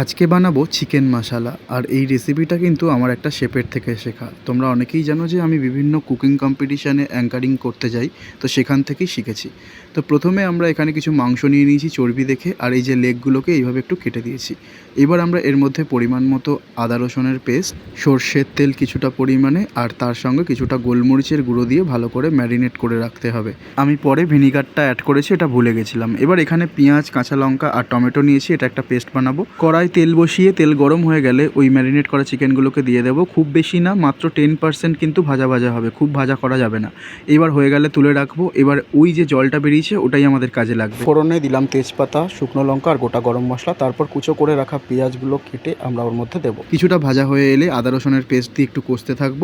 আজকে বানাবো চিকেন মশালা। আর এই রেসিপিটা কিন্তু আমার একটা শেপের থেকে শেখা। তোমরা অনেকেই জানো যে আমি বিভিন্ন কুকিং কম্পিটিশানে অ্যাঙ্কারিং করতে যাই, তো সেখান থেকেই শিখেছি। তো প্রথমে আমরা এখানে কিছু মাংস নিয়ে নিয়েছি চর্বি দেখে, আর এই যে লেগগুলোকে এইভাবে একটু কেটে দিয়েছি। এবার আমরা এর মধ্যে পরিমাণ মতো আদা রসুনের পেস্ট সর্ষের তেল কিছুটা পরিমাণে, আর তার সঙ্গে কিছুটা গোলমরিচের গুঁড়ো দিয়ে ভালো করে ম্যারিনেট করে রাখতে হবে। আমি পরে ভিনিগারটা অ্যাড করেছি, এটা ভুলে গেছিলাম। এবার এখানে পেঁয়াজ, কাঁচা লঙ্কা আর টমেটো নিয়েছি, এটা একটা পেস্ট বানাবো। কড়াই তেল বসিয়ে তেল গরম হয়ে গেলে ওই ম্যারিনেট করা চিকেনগুলোকে দিয়ে দেবো। খুব বেশি না মাত্র টেন পার্সেন্ট কিন্তু ভাজা ভাজা হবে খুব ভাজা করা যাবে না। এবার হয়ে গেলে তুলে রাখব এবার ওই যে জলটা বেরিয়েছে ওটাই আমাদের কাজে লাগবে। ফোড়নে দিলাম তেজপাতা শুকনো লঙ্কা আর গোটা গরম মশলা তারপর কুচো করে রাখা পেঁয়াজগুলো কেটে আমরা ওর মধ্যে দেবো। কিছুটা ভাজা হয়ে এলে আদা রসুনের পেস্ট দিয়ে একটু কষতে থাকব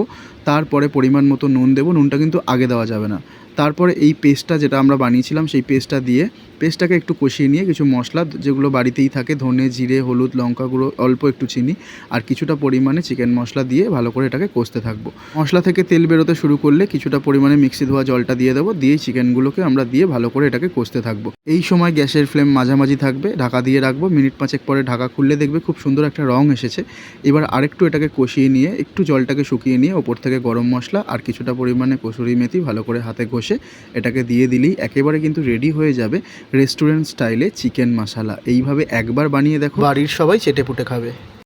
তারপরে পরিমাণ মতো নুন দেবো নুনটা কিন্তু আগে দেওয়া যাবে না। তারপরে এই পেস্টটা যেটা আমরা বানিয়েছিলাম, সেই পেস্টটা দিয়ে পেস্টটাকে একটু কষিয়ে নিয়ে কিছু মশলা, যেগুলো বাড়িতেই থাকে, ধনে, জিরে, হলুদ, লঙ্কা গুঁড়ো, অল্প একটু চিনি আর কিছুটা পরিমাণে চিকেন মশলা দিয়ে ভালো করে এটাকে কষতে থাকব। মশলা থেকে তেল বেরোতে শুরু করলে কিছুটা পরিমাণে মিক্সি ধোয়া জলটা দিয়ে দেবো দিয়ে চিকেনগুলোকে আমরা দিয়ে ভালো করে এটাকে কষতে থাকব। এই সময় গ্যাসের ফ্লেম মাঝামাঝি থাকবে, ঢাকা দিয়ে রাখব, মিনিট পাঁচেক পরে ঢাকা খুললে দেখবে খুব সুন্দর একটা রং এসেছে। এবার আরেকটু এটাকে কষিয়ে নিয়ে, একটু জলটাকে শুকিয়ে নিয়ে ওপর থেকে গরম মশলা আর কিছুটা পরিমাণে কসুরি মেথি ভালো করে হাতে ঘষে এটাকে দিয়ে দিলেই একেবারে কিন্তু রেডি হয়ে যাবে রেস্টুরেন্ট স্টাইলে চিকেন মশালা এইভাবে একবার বানিয়ে দেখো। বাড়ির সবাই চেটে পুটে খাবে।